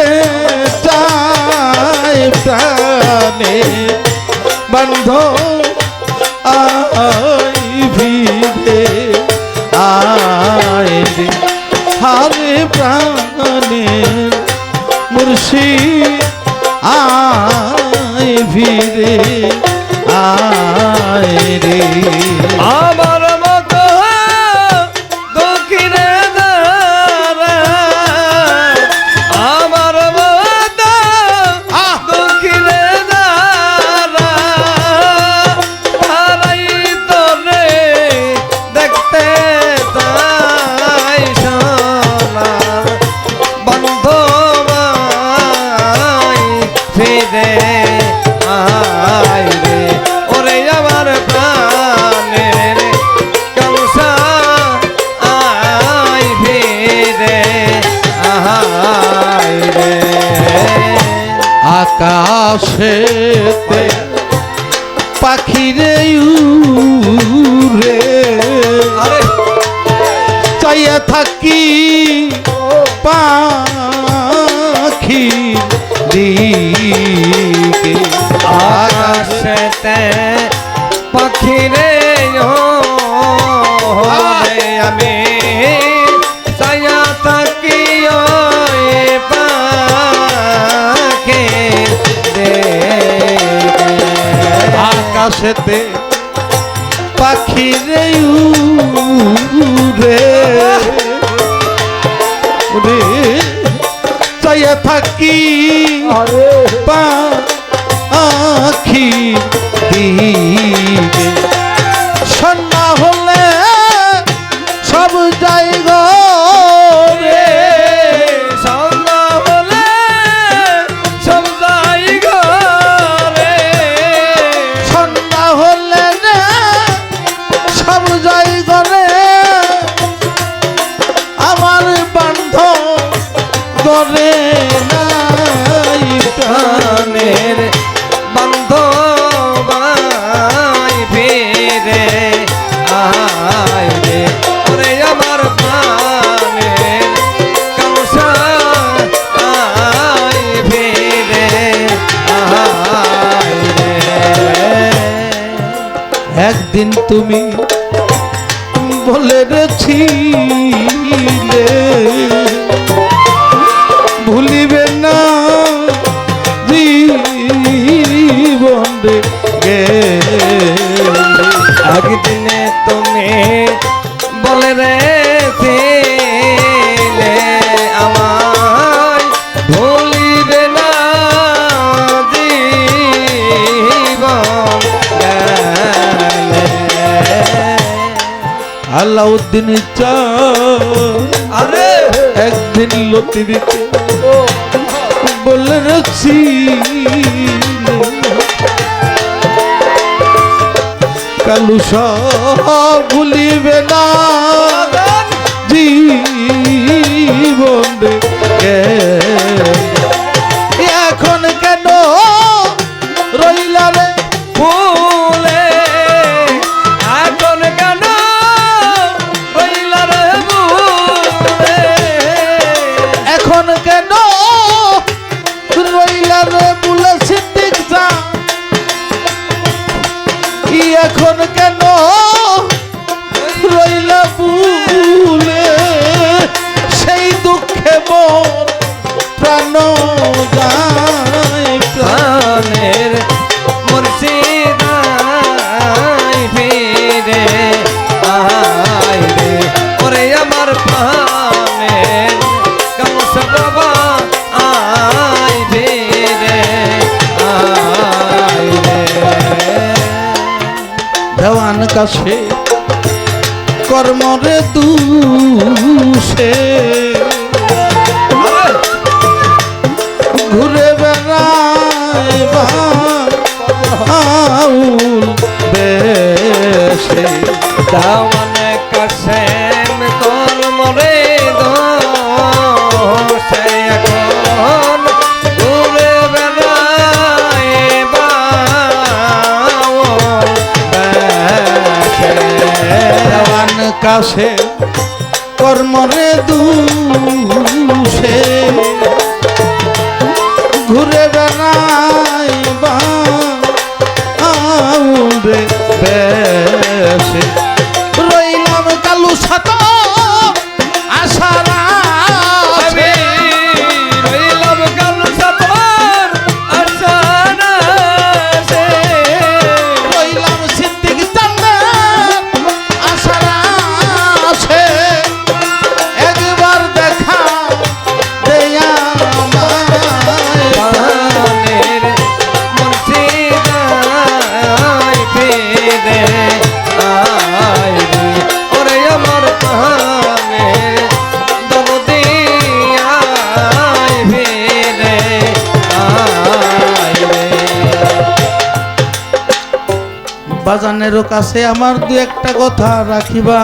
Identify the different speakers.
Speaker 1: মরতে চাই প্রাণে
Speaker 2: বন্ধ আ ফিরে আয় রে। ওরে আমার প্রাণের কংসা আয় ফিরে আয় রে।
Speaker 1: আকাশেতে পাখিরে উড়ে
Speaker 2: আরে।
Speaker 1: চাইয়া থাকি
Speaker 2: আকাশেতে পাখিরে
Speaker 1: উড়ে। উড়ে চাইয়া থাকি পাখি দিবে সন্না হলে একদিন তুমি বলে রেছি ভুলিবে না জীবন গে
Speaker 2: একদিনে তুমি বলে রে
Speaker 1: আলাউদ্দিন চা।
Speaker 2: আরে!
Speaker 1: একদিন লতি দিতে বলে রাখছি। কালু সব ভুলিবে না। এখন কেন রইলা
Speaker 2: ভুলে?
Speaker 1: সেই দুঃখে মন প্রাণ যায় কাছে কর্মরে দুষে। ঘুরে বেড়ায় বাউল দেশে
Speaker 2: দাওয়ানে কাশেম আকাশে কর্মরে দুষে। ঘুরে
Speaker 1: বেড়াই বা রইলাম কালু সাত বাজানেরও কাছে আমার দু একটা কথা রাখিবা।